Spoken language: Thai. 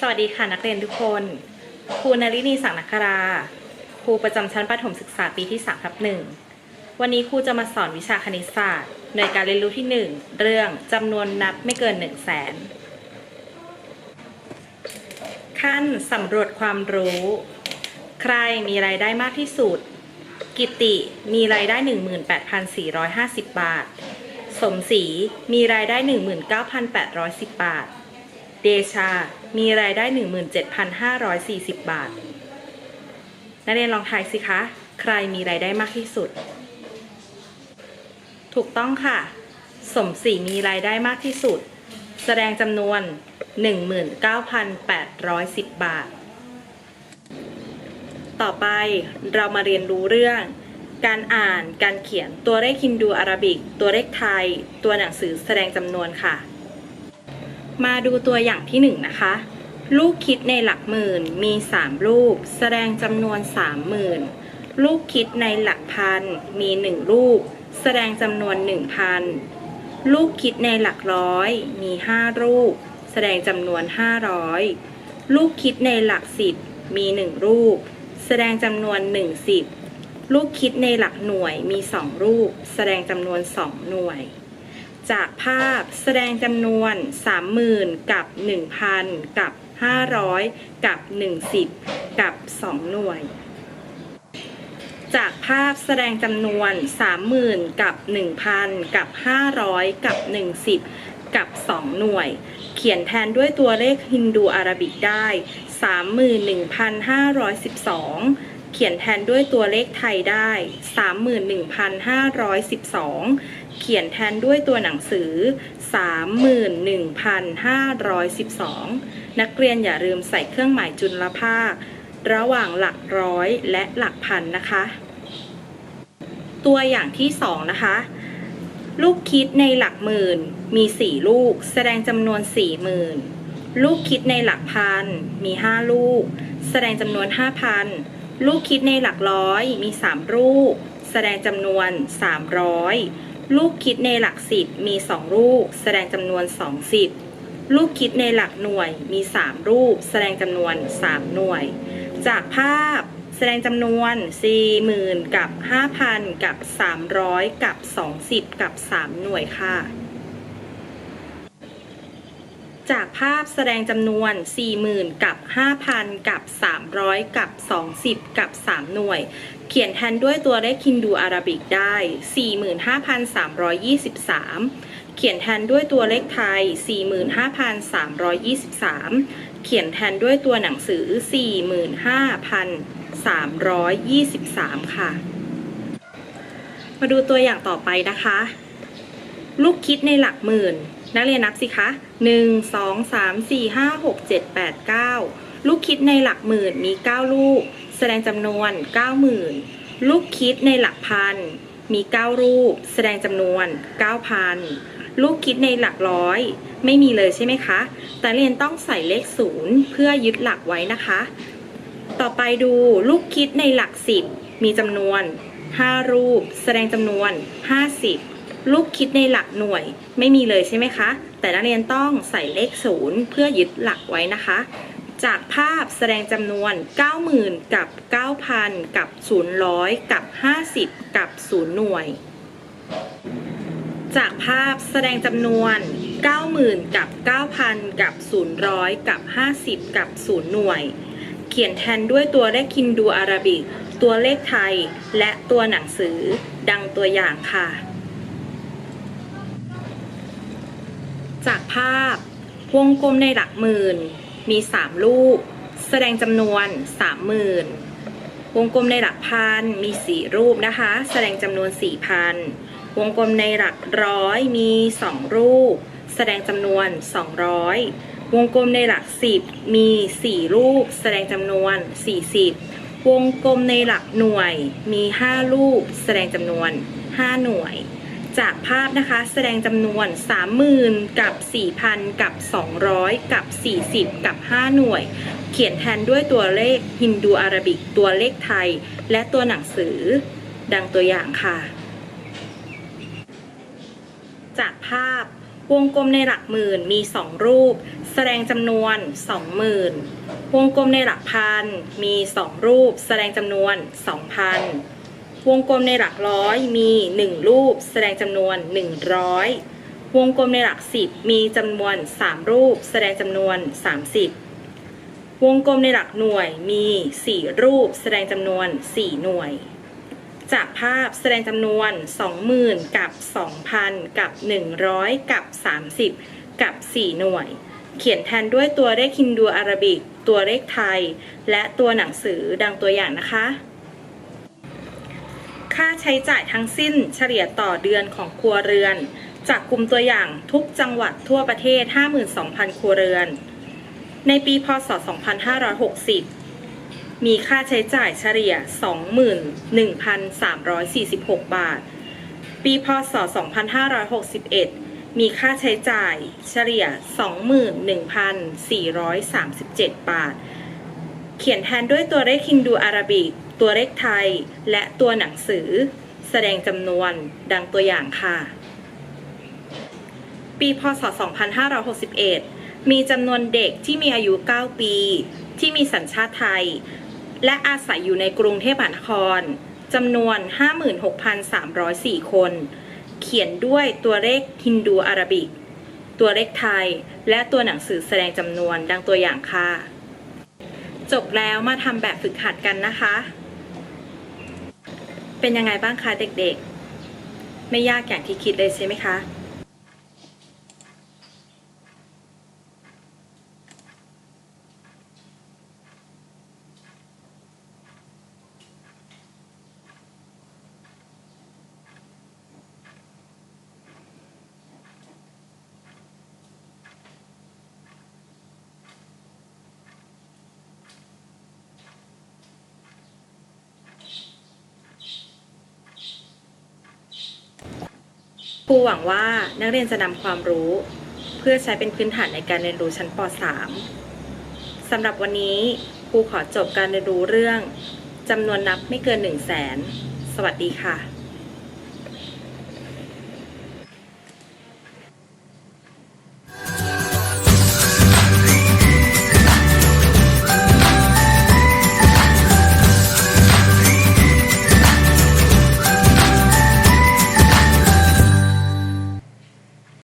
สวัสดีค่ะนักเรียนทุกคน ครูนรินีสังนักครา ครูประจำชั้นประถมศึกษาปีที่3ทับหนึ่งวันนี้ครูจะมาสอนวิชาคณิตศาสตร์ หน่วยการเรียนรู้ที่ 1 เรื่องจำนวนนับไม่เกิน 1 0 0 0 0แสนขั้นสำรวจความรู้ ใครมีรายได้มากที่สุด กิติมีรายได้ 18,450 บาท สมศรีมีรายได้ 19,810 บาท เดชา มีรายได้ 17,540 บาท นักเรียนลองทายสิคะ ใครมีรายได้มากที่สุด ถูกต้องค่ะ สมศรีมีรายได้มากที่สุด แสดงจำนวน 19,810 บาท ต่อไปเรามาเรียนรู้เรื่องการอ่าน การเขียน ตัวเลขฮินดูอาราบิก ตัวเลขไทย ตัวหนังสือแสดงจำนวนค่ะ มาดูตัวอย่างที่หนึ่งนะคะ ลูกคิดในหลักหมื่นมี 3 ลูก แสดงจำนวน 30,000 ลูกคิดในหลักพันมี 1 ลูก แสดงจำนวน 1,000 ลูกคิดในหลักร้อยมี 5 ลูก แสดงจำนวน 500 ลูกคิดในหลักสิบมี 1 ลูก แสดงจำนวน1สิบลูกคิดในหลักหน่วยมี 2 ลูก แสดงจำนวน 2 หน่วย จากภาพแสดงจำนวน 30,000 กับ 1,000 กับ 500 กับ 10 กับ 2 หน่วย จากภาพแสดงจำนวน 30,000 กับ 1,000 กับ 500 กับ 10 กับ 2 หน่วย เขียนแทนด้วยตัวเลขฮินดูอาราบิกได้ 31,512เขียนแทนด้วยตัวเลขไทยได้ 31,512 เขียนแทนด้วยตัวหนังสือ 31,512 นักเรียนอย่าลืมใส่เครื่องหมายจุลภาค ระหว่างหลักร้อยและหลักพันนะคะ ตัวอย่างที่ 2 นะคะ ลูกคิดในหลักหมื่นมี 4 ลูก แสดงจำนวน40,000ลูกคิดในหลักพันมี 5 ลูก แสดงจำนวน 5,000 ลูกคิดในหลักร้อยมี 3 ลูก แสดงจำนวน 300 ลูกคิดในหลักสิบมี 2 รูป แสดงจำนวน20ลูกคิดในหลักหน่วยมี 3 รูป แสดงจำนวน 3 หน่วย จากภาพแสดงจำนวน 40,000 กับ 5,000 กับ 300 กับ20กับ 3 หน่วยค่ะ จากภาพแสดงจำนวน 40,000 กับ 5,000 กับ 300 กับ 20 กับ 3 หน่วย เขียนแทนด้วยตัวเลขฮินดูอาราบิกได้ 45,323 เขียนแทนด้วยตัวเลขไทย 45,323 เขียนแทนด้วยตัวหนังสือ 45,323 ค่ะ มาดูตัวอย่างต่อไปนะคะ ลูกคิดในหลักหมื่น นักเรียนนับสิคะ1 2 3 4 5 6 7 8 9ลูกคิดในหลักหมื่นมี9ลูก แสดงจำนวน90,000ลูกคิดในหลักพันมี9รูป แสดงจำนวน9,000ลูกคิดในหลักร้อย ไม่มีเลยใช่ไหมคะ แต่เรียนต้องใส่เลขศูนย์เพื่อยึดหลักไว้นะคะ ต่อไปดูลูกคิดในหลักสิบมีจำนวน5รูป แสดงจำนวน50 ลูกคิดในหลักหน่วยไม่มีเลยใช่ไหมคะ แต่นักเรียนต้องใส่เลขศูนย์เพื่อยึดหลักไว้นะคะ จากภาพแสดงจำนวน 90,000 กับ 9,000 กับ000 กับ 50 กับ 0 หน่วย จากภาพแสดงจำนวน 90,000 กับ 9,000 กับ000 กับ 50 กับ 0 หน่วย เขียนแทนด้วยตัวเลขคินดูอาราบิก ตัวเลขไทย และตัวหนังสือ ดังตัวอย่างค่ะ จากภาพวงกลมในหลักหมื่น มี 3 ลูก แสดงจำนวน 30,000 วงกลมในหลักพันมี 4 รูปนะคะ แสดงจำนวน 4,000 วงกลมในหลักร้อยมี 2 รูป แสดงจำนวน 200 วงกลมในหลัก 10 มี 4 รูป แสดงจำนวน 40 วงกลมในหลักหน่วยมี 5 รูป แสดงจำนวน 5 หน่วย จากภาพนะคะแสดงจำนวน 30,000 กับ 4,000 กับ 200 กับ 40 กับ 5 หน่วย เขียนแทนด้วยตัวเลขฮินดูอาราบิก ตัวเลขไทย และตัวหนังสือ ดังตัวอย่างค่ะ จากภาพวงกลมในหลักหมื่นมี 2 รูป แสดงจำนวน 20,000 วงกลมในหลักพันมี 2 รูป แสดงจำนวน 2,000 วงกลมในหลักร้อยมี 1 รูป แสดงจำนวน 100 วงกลมในหลัก 10 มีจำนวน 3 รูป แสดงจำนวน 30 วงกลมในหลักหน่วยมี 4 รูป แสดงจำนวน 4 หน่วย จากภาพแสดงจำนวน 20,000 กับ 2,000 กับ 100 กับ 30 กับ 4 หน่วย เขียนแทนด้วยตัวเลขฮินดูอาราบิก ตัวเลขไทย และตัวหนังสือดังตัวอย่างนะคะ ค่าใช้จ่ายทั้งสิ้นเฉลี่ยต่อเดือนของครัวเรือน จากกลุ่มตัวอย่างทุกจังหวัดทั่วประเทศ 52,000 ครัวเรือน ในปีพศ 2560 มีค่าใช้จ่ายเฉลี่ย 21,346 บาท ปีพศ 2561 มีค่าใช้จ่ายเฉลี่ย 21,437 บาท เขียนแทนด้วยตัวเลขฮินดูอาราบิก ตัวเลขไทย และตัวหนังสือ แสดงจำนวนดังตัวอย่างค่ะ ปีพศ 2561 มีจำนวนเด็กที่มีอายุ 9 ปี ที่มีสัญชาติไทย และอาศัยอยู่ในกรุงเทพมหานครจำนวน 56,304 คน เขียนด้วยตัวเลขฮินดูอาราบิก ตัวเลขไทย และตัวหนังสือแสดงจำนวนดังตัวอย่างค่ะ จบแล้วมาทำแบบฝึกหัดกันนะคะ เป็นยังไงบ้างคะเด็กๆ ไม่ยากอย่างที่คิดเลยใช่ไหมคะ ครูหวังว่านักเรียนจะนำความรู้ เพื่อใช้เป็นพื้นฐานในการเรียนรู้ชั้นป .3 สำหรับวันนี้ครูขอจบการเรียนรู้เรื่องจำนวนนับไม่เกิน 1 0 0 0 0แสนสวัสดีค่ะ